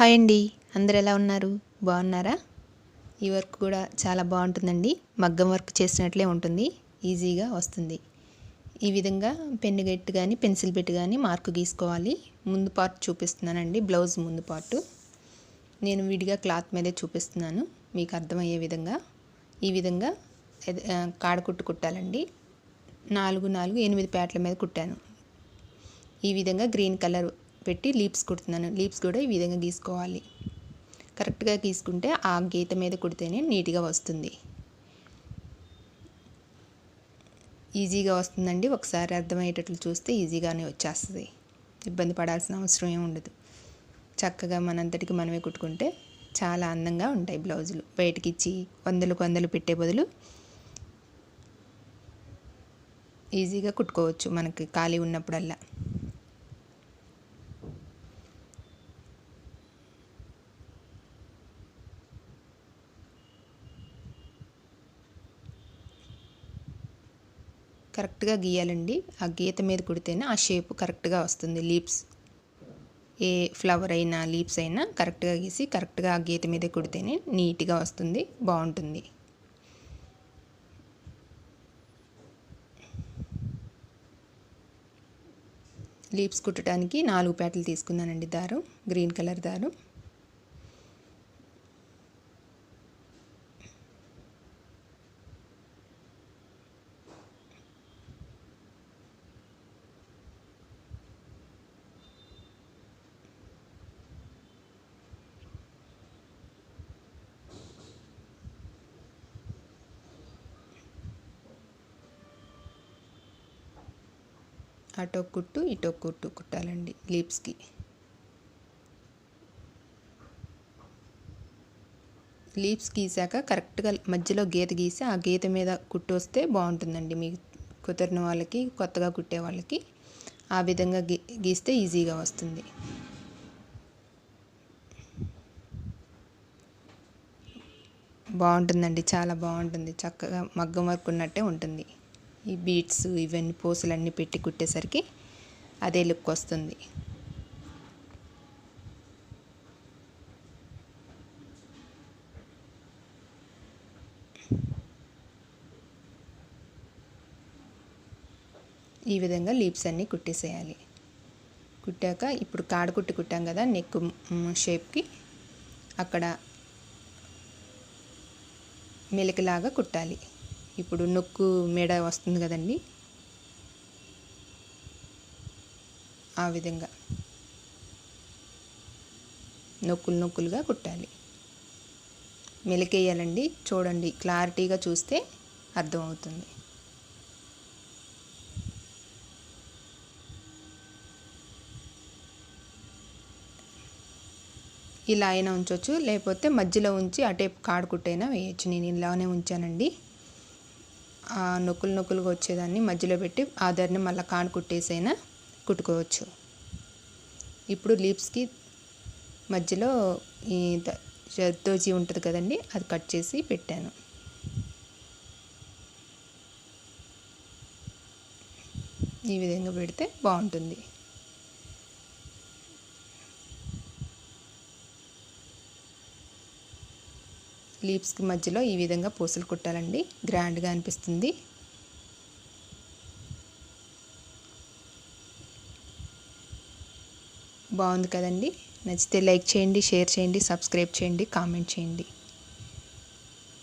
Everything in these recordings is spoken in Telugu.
హాయ్ అండి. అందరు ఎలా ఉన్నారు? బాగున్నారా? ఈ వర్క్ కూడా చాలా బాగుంటుందండి. మగ్గం వర్క్ చేసినట్లే ఉంటుంది. ఈజీగా వస్తుంది. ఈ విధంగా పెన్ను గెట్టు కానీ పెన్సిల్ బెట్టు కానీ మార్కు గీసుకోవాలి. ముందు పార్ట్ చూపిస్తున్నానండి. బ్లౌజ్ ముందు పార్ట్. నేను విడిగా క్లాత్ మీదే చూపిస్తున్నాను. మీకు అర్థమయ్యే విధంగా. ఈ విధంగా కాడకుట్టు కుట్టాలండి. నాలుగు నాలుగు ఎనిమిది ప్యాట్ల మీద కుట్టాను. ఈ విధంగా గ్రీన్ కలర్ పెట్టి లీప్స్ కుడుతున్నాను. లీప్స్ కూడా ఈ విధంగా గీసుకోవాలి. కరెక్ట్గా గీసుకుంటే ఆ గీత మీద కుడితేనే నీట్గా వస్తుంది. ఈజీగా వస్తుందండి. ఒకసారి అర్థమయ్యేటట్లు చూస్తే ఈజీగానే వచ్చేస్తుంది. ఇబ్బంది పడాల్సిన అవసరం ఏమి ఉండదు. చక్కగా మనంతటికి మనమే కుట్టుకుంటే చాలా అందంగా ఉంటాయి బ్లౌజులు. బయటకి ఇచ్చి వందలకు వందలు పెట్టే బదులు ఈజీగా కుట్టుకోవచ్చు మనకి ఖాళీ ఉన్నప్పుడల్లా. కరెక్ట్గా గీయాలండి. ఆ గీత మీద కుడితేనే ఆ షేప్ కరెక్ట్గా వస్తుంది. లీప్స్ ఏ ఫ్లవర్ అయినా లీప్స్ అయినా కరెక్ట్గా గీసి కరెక్ట్గా ఆ గీత మీద కుడితేనే నీట్గా వస్తుంది. బాగుంటుంది. లీప్స్ కుట్టడానికి నాలుగు పేటలు తీసుకున్నానండి దారం. గ్రీన్ కలర్ దారం. అటో కుట్టు ఇటో కుట్టు కుట్టాలండి లీప్స్కి. లీప్స్ గీసాక కరెక్ట్గా మధ్యలో గీత గీసి ఆ గీత మీద కుట్టు వస్తే బాగుంటుందండి మీకు కుదిరిన వాళ్ళకి కొత్తగా కుట్టే వాళ్ళకి. ఆ విధంగా గీ గీస్తే ఈజీగా వస్తుంది. బాగుంటుందండి చాలా బాగుంటుంది. చక్కగా మగ్గం వర్క్ ఉన్నట్టే ఉంటుంది. ఈ బీట్స్ ఇవన్నీ పూసలన్నీ పెట్టి కుట్టేసరికి అదే లుక్ వస్తుంది. ఈ విధంగా లీప్స్ అన్నీ కుట్టేసేయాలి. కుట్టాక ఇప్పుడు కాడ కుట్టి కుట్టాం కదా నెక్ షేప్కి అక్కడ మెలికలాగా కుట్టాలి. ఇప్పుడు నొక్కు మేడ వస్తుంది కదండి. ఆ విధంగా నొక్కులు నొక్కులుగా కుట్టాలి. మెలికేయాలండి. చూడండి క్లారిటీగా చూస్తే అర్థమవుతుంది. ఇలా అయినా ఉంచవచ్చు లేకపోతే మధ్యలో ఉంచి అటే కాడుకుట్టైనా వేయచ్చు. నేను ఇలానే ఉంచానండి. నొక్కులు నొక్కులుగా వచ్చేదాన్ని మధ్యలో పెట్టి ఆధార్ని మళ్ళీ కాను కుట్టేసైనా కుట్టుకోవచ్చు. ఇప్పుడు లీప్స్కి మధ్యలో ఈ దోజీ ఉంటుంది కదండి అది కట్ చేసి పెట్టాను. ఈ విధంగా పెడితే బాగుంటుంది. లీప్స్కి మధ్యలో ఈ విధంగా పూసలు కుట్టాలండి. గ్రాండ్గా అనిపిస్తుంది. బాగుంది కదండి. నచ్చితే లైక్ చేయండి షేర్ చేయండి సబ్స్క్రైబ్ చేయండి కామెంట్ చేయండి.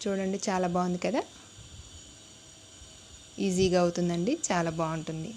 చూడండి చాలా బాగుంది కదా. ఈజీగా అవుతుందండి. చాలా బాగుంటుంది.